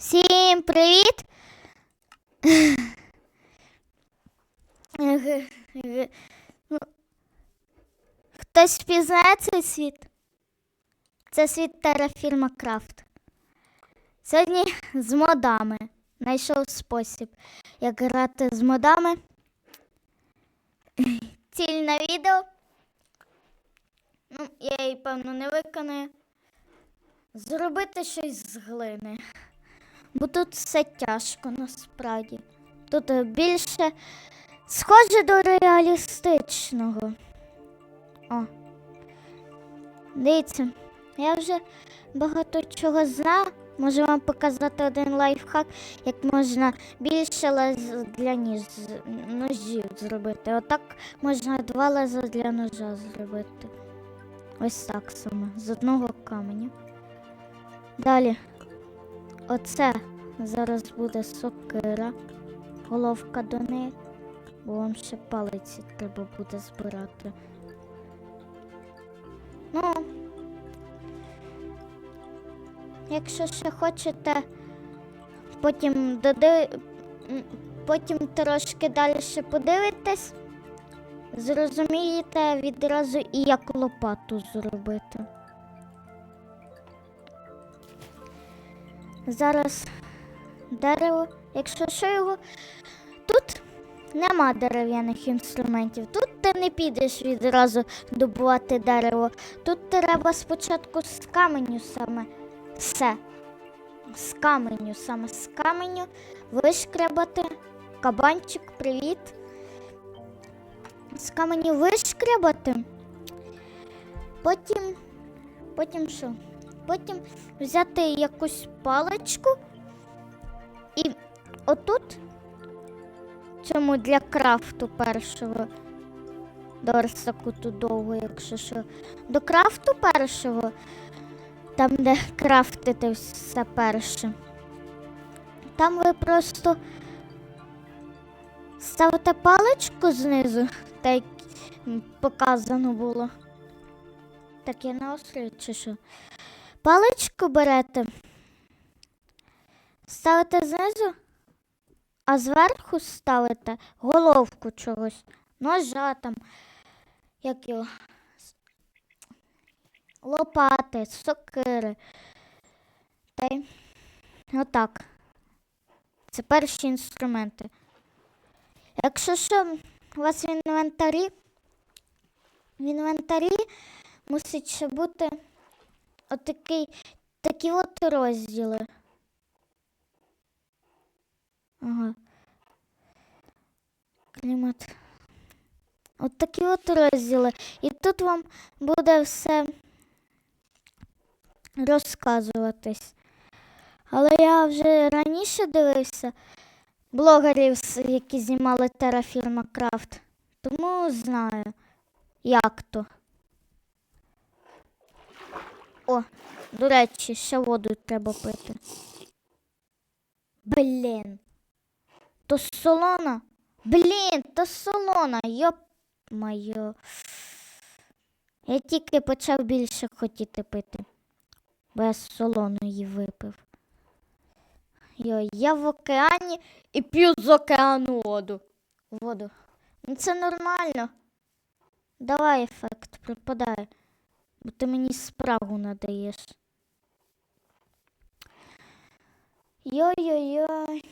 Всім привіт! Хтось впізнає цей світ? Це світ Террафірма Крафт. Сьогодні з модами. Знайшов спосіб, як грати з модами. Ціль на відео. Ну, я її, певно, не виконую. Зробити щось з глини. Бо тут все тяжко насправді. Тут е, більше схоже до реалістичного. О. Дивіться, я вже багато чого знаю. Можу вам показати один лайфхак, як можна більше лез для ніж, ножів зробити. Отак можна два леза для ножа зробити. Ось так саме, з одного каменю. Далі. Оце зараз буде сокира, головка до неї, бо вам ще палиці треба буде збирати. Ну, якщо ще хочете, потім доди... потім трошки далі подивитесь, зрозумієте відразу і як лопату зробити. Зараз дерево, якщо що його. Тут нема дерев'яних інструментів. Тут ти не підеш відразу добувати дерево. Тут треба спочатку з каменю саме все. З каменю, саме з каменю вишкрябати. Кабанчик, привіт. З каменю вишкрябати. Потім. Потім що? Потім взяти якусь паличку і отут, цьому для крафту першого, до верстаку тут довго, якщо що, до крафту першого, там, де крафтити все перше. Там ви просто ставите паличку знизу, так показано було. Так я наострюю чи що? Паличку берете, ставите знизу, а зверху ставите головку чогось, ножа там, як його, лопати, сокири. Та й отак. Це перші інструменти. Якщо що, у вас в інвентарі, в інвентарі мусить ще бути отакий, такі от розділи. Ага. Клімат. От такі от розділи. І тут вам буде все розказуватись. Але я вже раніше дивився блогерів, які знімали Terraform Craft, тому знаю, як то. О, до речі, ще воду треба пити. Блін. То солона? Блін, то солона, йоп моє. Я тільки почав більше хотіти пити, бо я солону її випив. Йо, я в океані і п'ю з океану воду. Воду. Ну це нормально. Давай ефект пропадає, бо ти мені спрагу надаєш. Йой-йой-йой.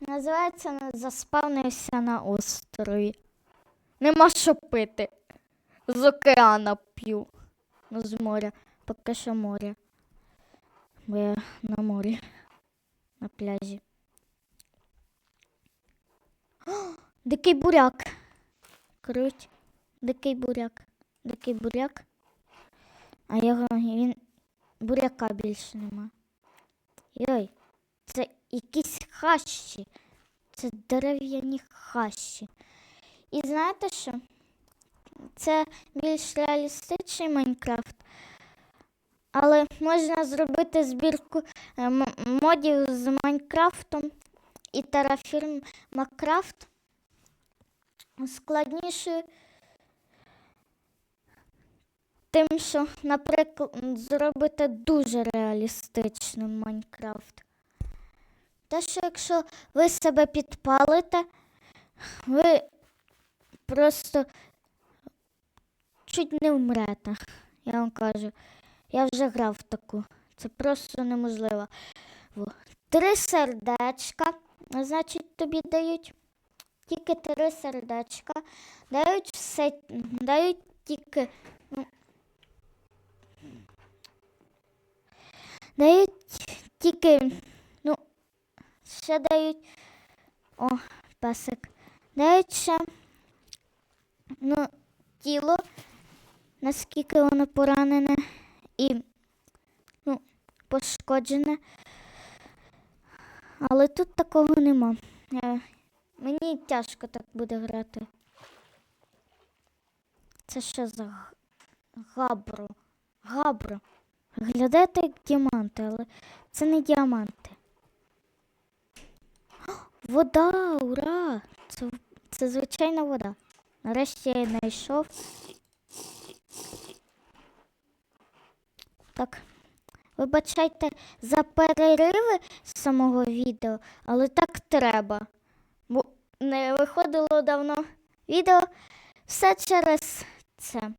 Називається на- заспавнився на острові. Нема що пити. З океана п'ю. Ну, з моря. Поки що море. Бо я на морі. На пляжі. О, дикий буряк. Круть. Дикий буряк. Дикий буряк. А його він. Буряка більше нема. Йой. Це якісь хащі. Це дерев'яні хащі. І знаєте що? Це більш реалістичний Майнкрафт. Але можна зробити збірку е, модів з Майнкрафтом і Terraform Майнкрафт складнішою. Тим, що, наприклад, зробити дуже реалістичним Майнкрафт. Те, що якщо ви себе підпалите, ви просто чуть не вмрете. Я вам кажу. Я вже грав в таку. Це просто неможливо. Три сердечка, значить, тобі дають. Тільки три сердечка. Дають все, дають тільки. Ну, дають тільки. Ну, ще дають. О, песик. Дають ще. Ну, тіло, наскільки воно поранене і ну, пошкоджене. Але тут такого нема. Е, Мені тяжко так буде грати. Це що за г- габро? Виглядає як діаманти, але це не діаманти. Вода, ура! Це, це звичайна вода. Нарешті я знайшов. Так. Вибачайте за перериви з самого відео, але так треба. Бо не виходило давно відео. Все через це.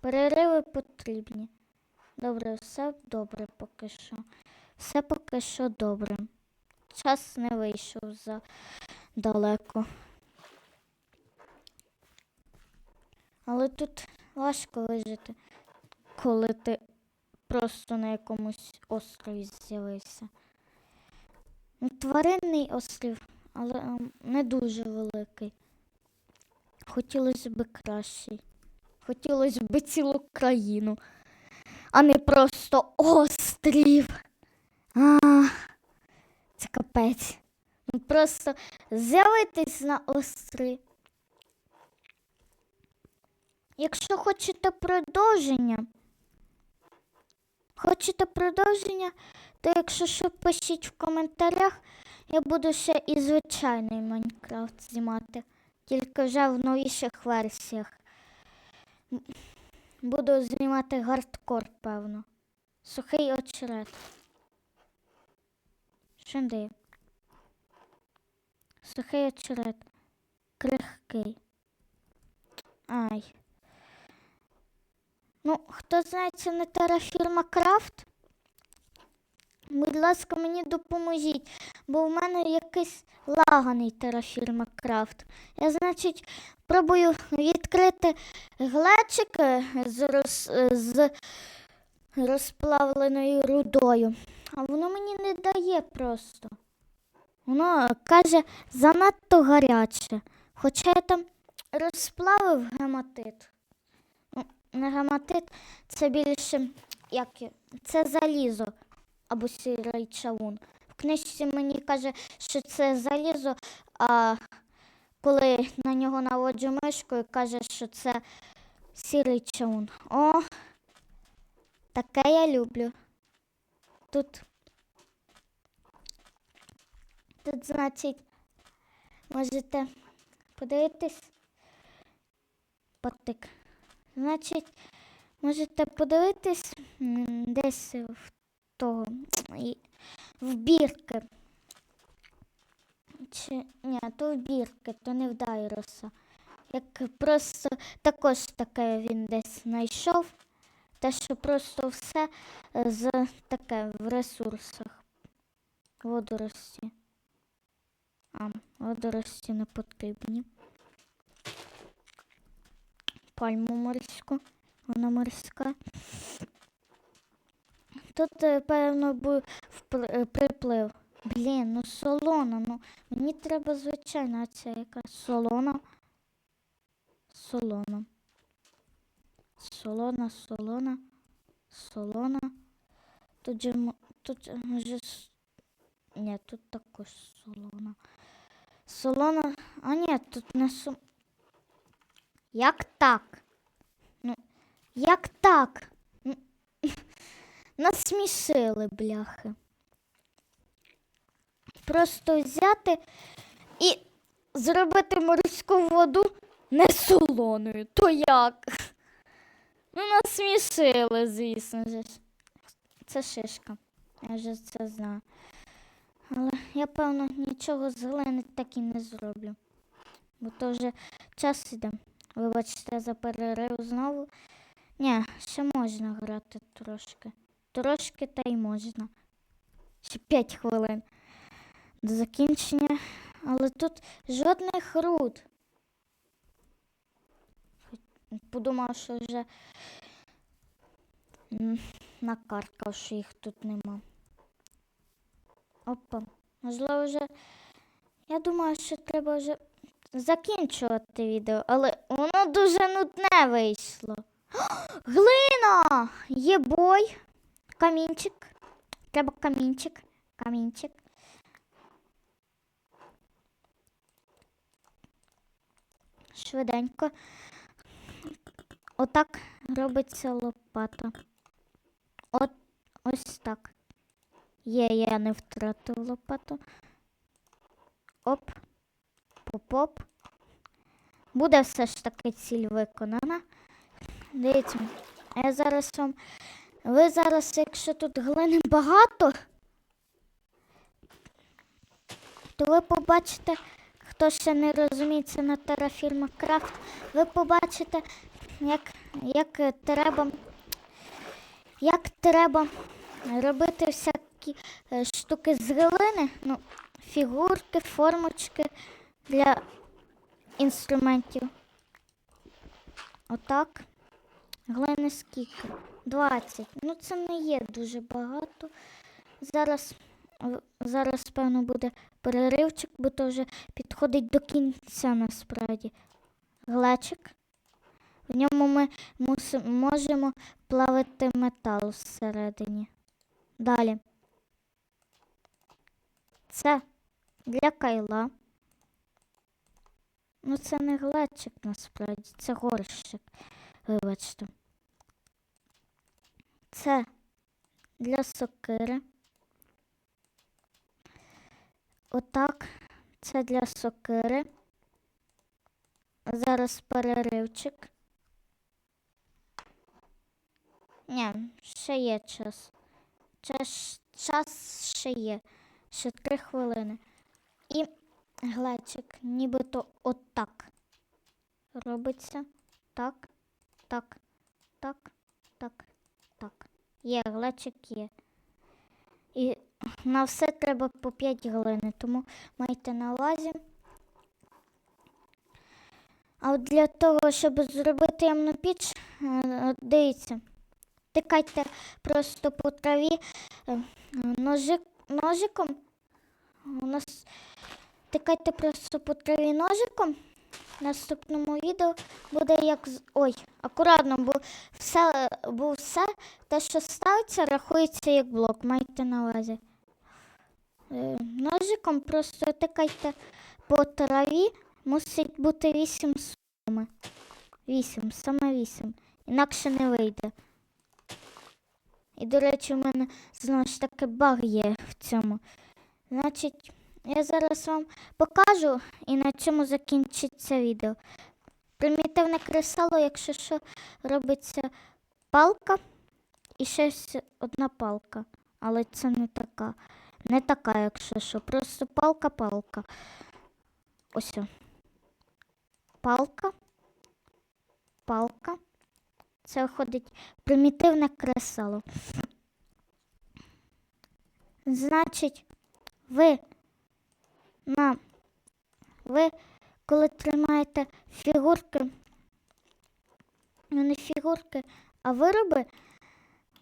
Перериви потрібні. Добре, все добре поки що. Все поки що добре. Час не вийшов за далеко. Але тут важко вижити, коли ти просто на якомусь острові з'явився. Ну, тваринний острів, але ем, не дуже великий. Хотілося б кращий. Хотілося б цілу країну, а не просто острів. А, це капець. Ну просто з'явитись на острові. Якщо хочете продовження, хочете продовження, то якщо що, пишіть в коментарях, я буду ще і звичайний Майнкрафт знімати, тільки вже в новіших версіях. Буду знімати гардкор, певно. Сухий очерет. Шинди. Сухий очерет. Крихкий. Ай. Ну, хто знає, це не терафірма Крафт? Будь ласка, мені допоможіть, бо в мене якийсь лаганий терафірма Крафт. Я, значить, пробую відкрити глечик з, роз, з розплавленою рудою, а воно мені не дає просто. Воно каже занадто гаряче. Хоча я там розплавив гематит. Ну, не гематит, це більше як це залізо або сірий чавун. В книжці мені каже, що це залізо, а коли на нього наводжу мишкою, каже, що це сірий чавун. О, таке я люблю. Тут, тут, значить, можете подивитись. Потик. Значить, можете подивитись десь в того і- в. Чи ні, то в бірки, то не в Дайроса. Як просто також таке він десь знайшов. Те, що просто все е, з таке в ресурсах. Водорості. А, водорості не потрібні. Пальму морську. Вона морська. Тут, е, певно, був е, приплив. Блін, ну солона, ну мені треба звичайна ця яка солона. Солона. Солона, солона, солона. Тут же тут же може. с- Ні, тут також солона. Солона. А ні, тут не су. Як так? Ну, як так? Насмішили, бляхи. Просто взяти і зробити морську воду не солоною. То як? Ну, насмішили, звісно ж. Це шишка. Я вже це знаю. Але я певно нічого з глини так і не зроблю. Бо то вже час іде. Вибачте за перерив знову. Ні, ще можна грати трошки. Трошки та й можна. Ще 5 хвилин до закінчення. Але тут жодних руд. Подумав, що вже накаркав, що їх тут нема. Опа. Можливо, вже. Я думаю, що треба вже закінчувати відео, але воно дуже нудне вийшло. Глина! Є бой. Камінчик. Треба камінчик. Камінчик. Швиденько. Отак робиться лопата. От ось так. Є, я не втратив лопату. Оп. Поп-оп. Буде все ж таки ціль виконана. Дивіться, я зараз вам. Ви зараз, якщо тут глини багато, то ви побачите, хто ще не розуміється на Terraform Craft, ви побачите, як, як треба, як треба робити всякі е, штуки з глини, ну, фігурки, формочки для інструментів. Отак. Глини скільки? 20. Ну це не є дуже багато. Зараз, зараз певно, буде переривчик, бо то вже підходить до кінця насправді. Глечик. В ньому ми мусимо, можемо плавити метал всередині. Далі. Це для кайла. Ну, це не глечик насправді, це горщик. Вибачте. Це для сокири. Отак. Це для сокири. Зараз переривчик. Ні, ще є час. Час, час ще є. Ще три хвилини. І глечик нібито отак. Робиться. Так, так, так, так, так. Є, глечик є. І на все треба по 5 глини, тому майте на увазі. А от для того, щоб зробити ямну піч, е, дивіться, тикайте просто по траві е, ножик, ножиком. У нас тикайте просто по траві ножиком. Наступному відео буде як. Ой, акуратно, бо все, бо все те, що ставиться, рахується як блок. Майте на увазі. Е, Ножиком просто тикайте по траві. Мусить бути 8 суми. 8, саме 8. Інакше не вийде. І, до речі, у мене знову ж таки баг є в цьому. Значить, я зараз вам покажу і на цьому закінчиться відео. Примітивне кресало, якщо що, робиться палка і ще одна палка. Але це не така. Не така, якщо що. Просто палка-палка. Ось. Палка. Палка. Це виходить примітивне кресало. Значить, ви на ви, коли тримаєте фігурки, ну не фігурки, а вироби,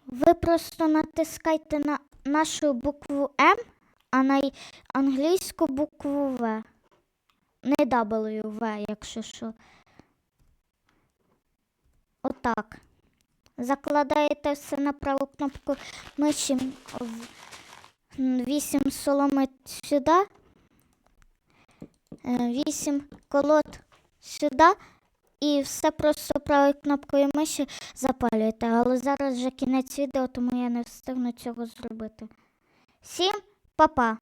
ви просто натискайте на нашу букву М, а на англійську букву В. Не W, якщо що. Отак. Закладаєте все на праву кнопку миші в 8 соломи сюди. 8 колод сюди і все просто правою кнопкою миші запалюєте. Але зараз вже кінець відео, тому я не встигну цього зробити. Всім па-па!